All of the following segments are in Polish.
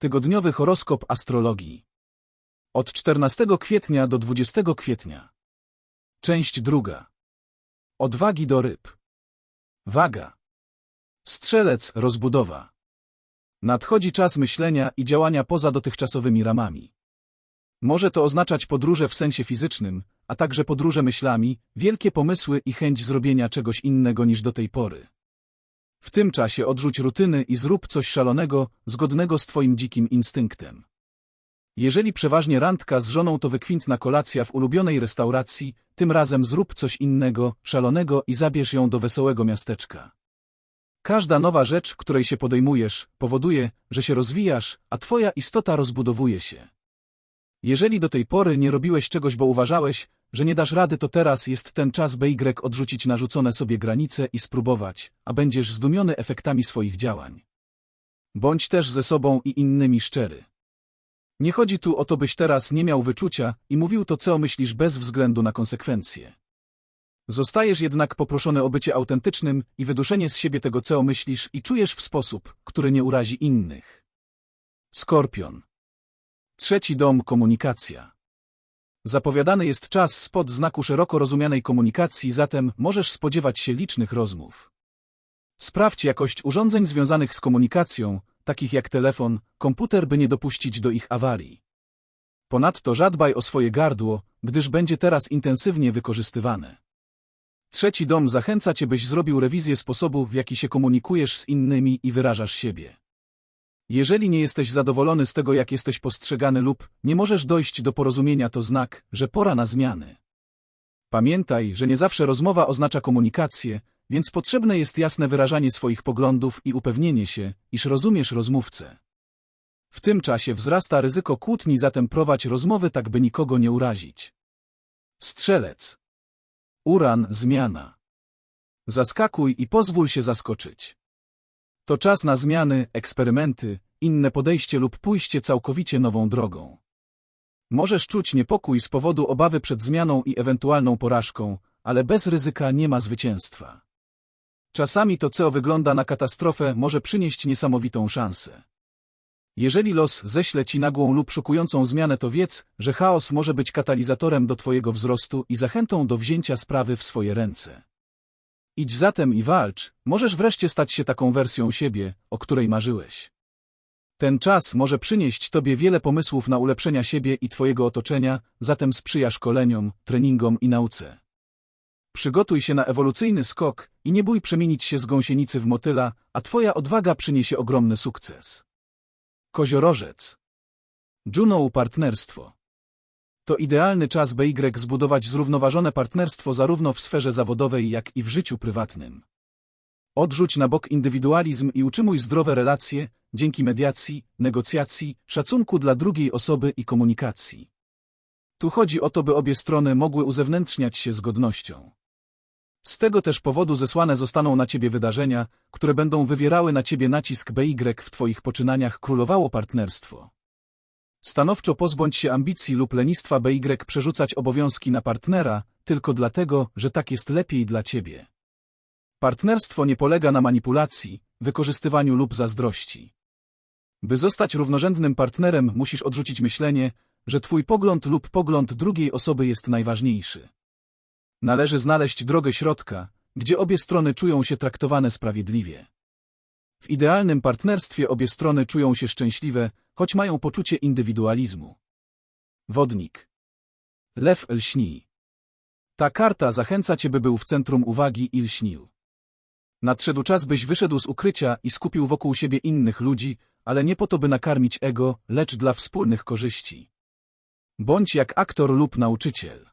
Tygodniowy horoskop astrologii. Od 14 kwietnia do 20 kwietnia. Część druga. Odwagi do ryb. Waga. Strzelec, rozbudowa. Nadchodzi czas myślenia i działania poza dotychczasowymi ramami. Może to oznaczać podróże w sensie fizycznym, a także podróże myślami, wielkie pomysły i chęć zrobienia czegoś innego niż do tej pory. W tym czasie odrzuć rutyny i zrób coś szalonego, zgodnego z twoim dzikim instynktem. Jeżeli przeważnie randka z żoną to wykwintna kolacja w ulubionej restauracji, tym razem zrób coś innego, szalonego i zabierz ją do wesołego miasteczka. Każda nowa rzecz, której się podejmujesz, powoduje, że się rozwijasz, a twoja istota rozbudowuje się. Jeżeli do tej pory nie robiłeś czegoś, bo uważałeś, że nie dasz rady, to teraz jest ten czas, by Y odrzucić narzucone sobie granice i spróbować, a będziesz zdumiony efektami swoich działań. Bądź też ze sobą i innymi szczery. Nie chodzi tu o to, byś teraz nie miał wyczucia i mówił to, co myślisz bez względu na konsekwencje. Zostajesz jednak poproszony o bycie autentycznym i wyduszenie z siebie tego, co myślisz i czujesz w sposób, który nie urazi innych. Skorpion. Trzeci dom komunikacja. Zapowiadany jest czas spod znaku szeroko rozumianej komunikacji, zatem możesz spodziewać się licznych rozmów. Sprawdź jakość urządzeń związanych z komunikacją, takich jak telefon, komputer, by nie dopuścić do ich awarii. Ponadto zadbaj o swoje gardło, gdyż będzie teraz intensywnie wykorzystywane. Trzeci dom zachęca Cię, byś zrobił rewizję sposobu, w jaki się komunikujesz z innymi i wyrażasz siebie. Jeżeli nie jesteś zadowolony z tego, jak jesteś postrzegany lub nie możesz dojść do porozumienia, to znak, że pora na zmiany. Pamiętaj, że nie zawsze rozmowa oznacza komunikację, więc potrzebne jest jasne wyrażanie swoich poglądów i upewnienie się, iż rozumiesz rozmówcę. W tym czasie wzrasta ryzyko kłótni, zatem prowadź rozmowy tak, by nikogo nie urazić. Strzelec. Uran, zmiana. Zaskakuj i pozwól się zaskoczyć. To czas na zmiany, eksperymenty, inne podejście lub pójście całkowicie nową drogą. Możesz czuć niepokój z powodu obawy przed zmianą i ewentualną porażką, ale bez ryzyka nie ma zwycięstwa. Czasami to, co wygląda na katastrofę, może przynieść niesamowitą szansę. Jeżeli los ześle ci nagłą lub szokującą zmianę, to wiedz, że chaos może być katalizatorem do twojego wzrostu i zachętą do wzięcia sprawy w swoje ręce. Idź zatem i walcz, możesz wreszcie stać się taką wersją siebie, o której marzyłeś. Ten czas może przynieść Tobie wiele pomysłów na ulepszenia siebie i Twojego otoczenia, zatem sprzyja szkoleniom, treningom i nauce. Przygotuj się na ewolucyjny skok i nie bój przemienić się z gąsienicy w motyla, a Twoja odwaga przyniesie ogromny sukces. Koziorożec. Juno partnerstwo. To idealny czas, by Y zbudować zrównoważone partnerstwo zarówno w sferze zawodowej, jak i w życiu prywatnym. Odrzuć na bok indywidualizm i utrzymuj zdrowe relacje, dzięki mediacji, negocjacji, szacunku dla drugiej osoby i komunikacji. Tu chodzi o to, by obie strony mogły uzewnętrzniać się z godnością. Z tego też powodu zesłane zostaną na ciebie wydarzenia, które będą wywierały na ciebie nacisk, by Y w twoich poczynaniach królowało partnerstwo. Stanowczo pozbądź się ambicji lub lenistwa, by Y przerzucać obowiązki na partnera, tylko dlatego, że tak jest lepiej dla ciebie. Partnerstwo nie polega na manipulacji, wykorzystywaniu lub zazdrości. By zostać równorzędnym partnerem, musisz odrzucić myślenie, że twój pogląd lub pogląd drugiej osoby jest najważniejszy. Należy znaleźć drogę środka, gdzie obie strony czują się traktowane sprawiedliwie. W idealnym partnerstwie obie strony czują się szczęśliwe, choć mają poczucie indywidualizmu. Wodnik. Lew lśni. Ta karta zachęca cię, by był w centrum uwagi i lśnił. Nadszedł czas, byś wyszedł z ukrycia i skupił wokół siebie innych ludzi, ale nie po to, by nakarmić ego, lecz dla wspólnych korzyści. Bądź jak aktor lub nauczyciel.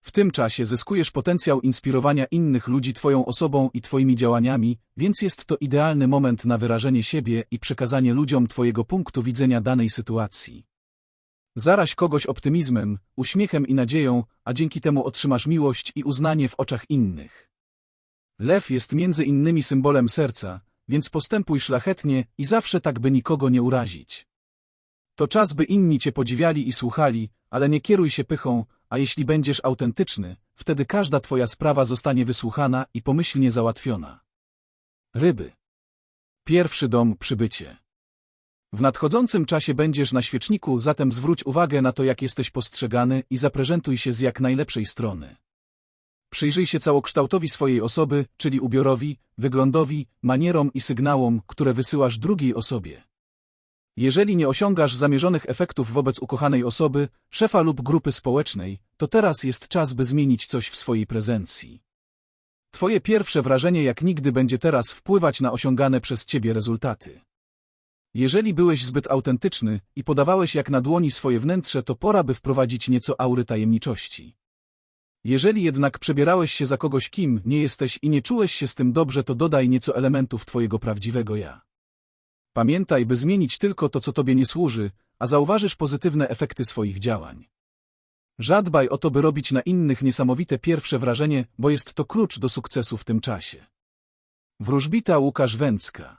W tym czasie zyskujesz potencjał inspirowania innych ludzi Twoją osobą i Twoimi działaniami, więc jest to idealny moment na wyrażenie siebie i przekazanie ludziom Twojego punktu widzenia danej sytuacji. Zaraź kogoś optymizmem, uśmiechem i nadzieją, a dzięki temu otrzymasz miłość i uznanie w oczach innych. Lew jest między innymi symbolem serca, więc postępuj szlachetnie i zawsze tak, by nikogo nie urazić. To czas, by inni Cię podziwiali i słuchali, ale nie kieruj się pychą, a jeśli będziesz autentyczny, wtedy każda Twoja sprawa zostanie wysłuchana i pomyślnie załatwiona. Ryby. Pierwszy dom przybycie. W nadchodzącym czasie będziesz na świeczniku, zatem zwróć uwagę na to, jak jesteś postrzegany i zaprezentuj się z jak najlepszej strony. Przyjrzyj się całokształtowi swojej osoby, czyli ubiorowi, wyglądowi, manierom i sygnałom, które wysyłasz drugiej osobie. Jeżeli nie osiągasz zamierzonych efektów wobec ukochanej osoby, szefa lub grupy społecznej, to teraz jest czas, by zmienić coś w swojej prezencji. Twoje pierwsze wrażenie jak nigdy będzie teraz wpływać na osiągane przez ciebie rezultaty. Jeżeli byłeś zbyt autentyczny i podawałeś jak na dłoni swoje wnętrze, to pora, by wprowadzić nieco aury tajemniczości. Jeżeli jednak przebierałeś się za kogoś, kim nie jesteś i nie czułeś się z tym dobrze, to dodaj nieco elementów twojego prawdziwego ja. Pamiętaj, by zmienić tylko to, co tobie nie służy, a zauważysz pozytywne efekty swoich działań. Żadbaj o to, by robić na innych niesamowite pierwsze wrażenie, bo jest to klucz do sukcesu w tym czasie. Wróżbita Łukasz Węcka